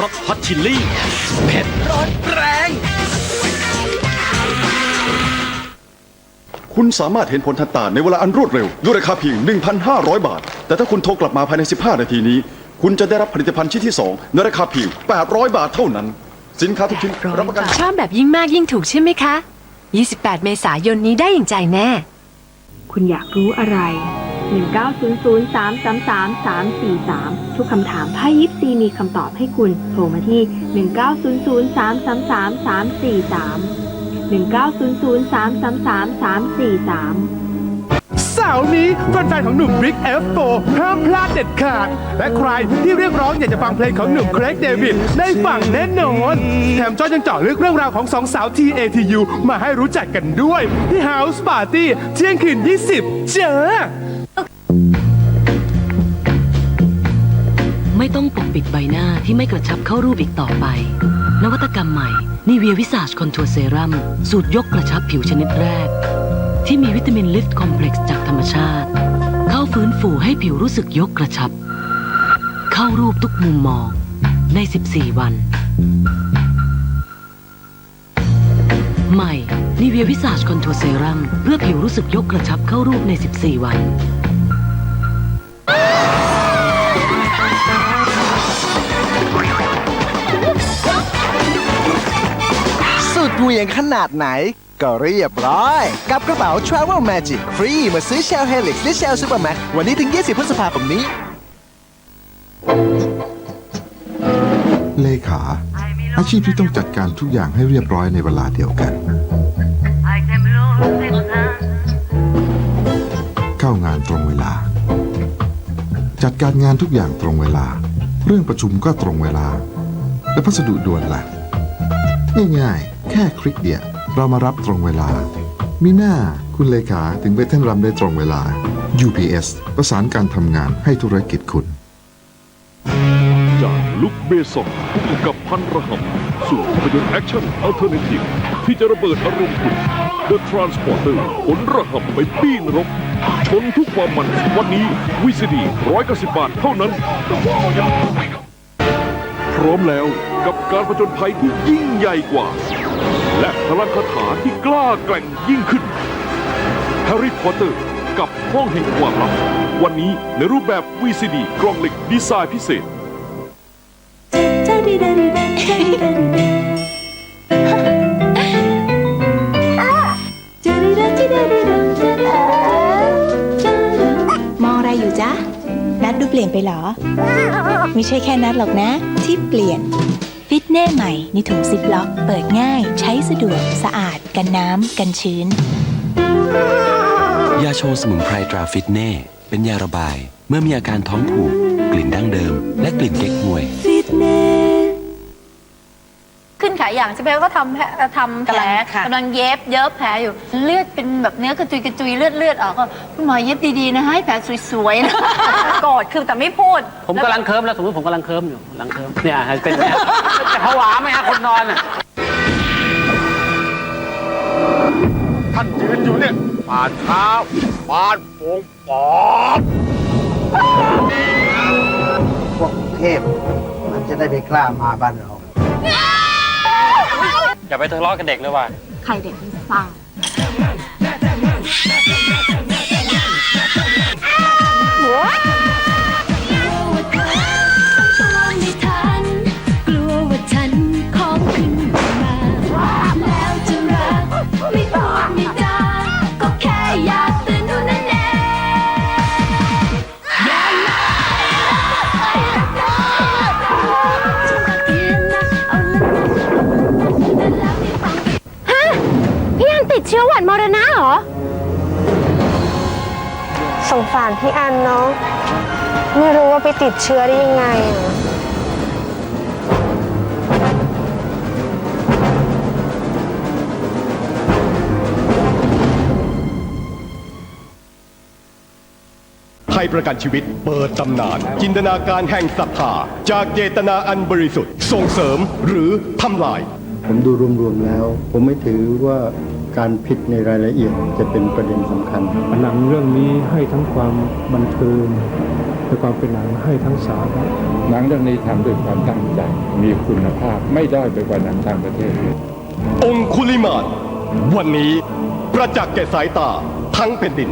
รสฮอตชิลลี่เผ็ดร้อนแรง คุณสามารถเห็นผลทันตาในเวลาอันรวดเร็ว ด้วยราคาเพียง 1,500 บาท แต่ถ้าคุณโทรกลับมาภายใน 15 นาทีนี้ คุณจะได้รับผลิตภัณฑ์ชิ้นที่ 2 ในราคาเพียง 800 บาทเท่านั้น สินค้าทุกชิ้นรับประกัน ชอบแบบยิ่งมากยิ่งถูกใช่ไหมคะ 28 เมษายนนี้ได้อย่างใจแน่ คุณอยากรู้อะไร 1900333343 ทุกคำถามไพ่ยิปซีมีคำตอบให้คุณ โทรมาที่ 1900333343 1900333343เสาร์นี้แฟนๆของหนุ่ม Brick F4 ห้ามพลาดเด็ดขาด และใครที่เรียกร้องอยากจะฟังเพลงของหนุ่มเครกเดวิดได้ฟังแน่นอนแถมจอยยังเจาะลึกเรื่องราวของสองสาว TATU มาให้รู้จักกันด้วย ที่ House Party เที่ยงคืน 20 เจอ ไม่ต้องปกปิดใบหน้าที่ไม่กระชับเข้ารูปอีกต่อไป นวัตกรรมใหม่นีเวียวิสาชคอนทัวร์เซรั่มสูตรยกกระชับผิวชนิดแรก ที่มีวิตามินลิฟต์คอมเพล็กซ์จากธรรมชาติ เข้าฟื้นฟูให้ผิวรู้สึกยกกระชับ เข้ารูปทุกมุมมองใน 14 วัน ใหม่นีเวียวิสาชคอนทัวร์เซรั่มเพื่อผิวรู้สึกยกกระชับเข้ารูปใน 14 วัน เหวี่ยงขนาดไหน ก็เรียบร้อย กับกระเป๋า Travel Magic ฟรีมื่อซื้อ Shell Helix และ Shell Supermax วันนี้ถึง 20 พฤษภาคมนี้ เลขา อาชีพที่ต้องจัดการทุกอย่างให้เรียบร้อยในเวลาเดียวกัน เข้างานตรงเวลา จัดการงานทุกอย่างตรงเวลา เรื่องประชุมก็ตรงเวลา และพัสดุด่วนล่ะ ง่ายๆ แค่คลิกเดียวเรามารับตรงเวลา มีหน้าคุณเลขาถึงไปเต้นรำได้ตรงเวลา UPS ประสานการทำงานให้ธุรกิจคุณ จากลุคเบซองผู้กับพันระหำสู่ภาพยนตร์แอคชั่นอัลเทอร์เนทีฟที่จะระเบิดอารมณ์คุณ The Transporter ขนระหำไปปีนรบชนทุกความมันวันนี้วิสดี190บาทเท่านั้น พร้อมแล้วกับการผจญภัยที่ยิ่งใหญ่กว่า พลังคาถาที่กล้าแกร่งยิ่งขึ้นแฮร์รี่พอตเตอร์กับห้องแห่งความลับ วันนี้ในรูปแบบ VCD กล่องเหล็กดีไซน์พิเศษ มองอะไรอยู่จ๊ะ นัดดูเปลี่ยนไปเหรอ ไม่ใช่แค่นัดหรอกนะ ที่เปลี่ยน ฟิตเน่ใหม่ในถุงซิปล็อกเปิดง่ายใช้สะดวกสะอาดกันน้ำกันชื้น ยาโชว์สมุนไพรตราฟิตเน่ เป็นยาระบาย เมื่อมีอาการท้องผูก กลิ่นดั้งเดิม และกลิ่นเก๊กฮวย ขึ้นขายอย่างใช่ไหมก็ทำแผลทำแผลกำลังค่ะ กำลังเย็บเย็บแผลอยู่เลือดเป็นแบบเนื้อกระจุยกระจุยเลือดเลือดออกก็คุณหมอเย็บดีๆนะให้แผลสวยๆนะโกรธคือแต่ไม่พูดผมกำลังเคิร์มแล้วสมมติผมกำลังเคิร์มอยู่กำลังเคิร์มเนี่ยเป็นเนี่ยจะผวาไหมฮะคนนอนอะท่านยืนอยู่เนี่ยป่านเช้าบ้านโป่งปอบพวกเทพ มันจะได้ไม่กล้ามาบ้านเรา อย่าไปทะเลาะกับเด็กเลยว่ะ ใครเด็กไม่ทราบก ติดเชื้อหวัดมรณะเหรอ สงสารพี่อันเนาะไม่รู้ว่าไปติดเชื้อได้ยังไงอะไทยประกันชีวิตเปิดตำนาน จินตนาการแห่งศรัทธาจากเจตนาอันบริสุทธิ์ ส่งเสริมหรือทำลาย ผมดูรวมๆแล้ว ผมไม่ถือว่า การผิดในรายละเอียดจะเป็นประเด็นสำคัญ หนังเรื่องนี้ให้ทั้งความบันเทิงและความเป็นหนังให้ทั้งสาระหนังเรื่องนี้ทำด้วยความตั้งใจ มีคุณภาพไม่ได้อยไปกว่าหนังต่างประเทศ องคุลิมานวันนี้ประจักษ์แก่สายตาทั้งแผ่นดิน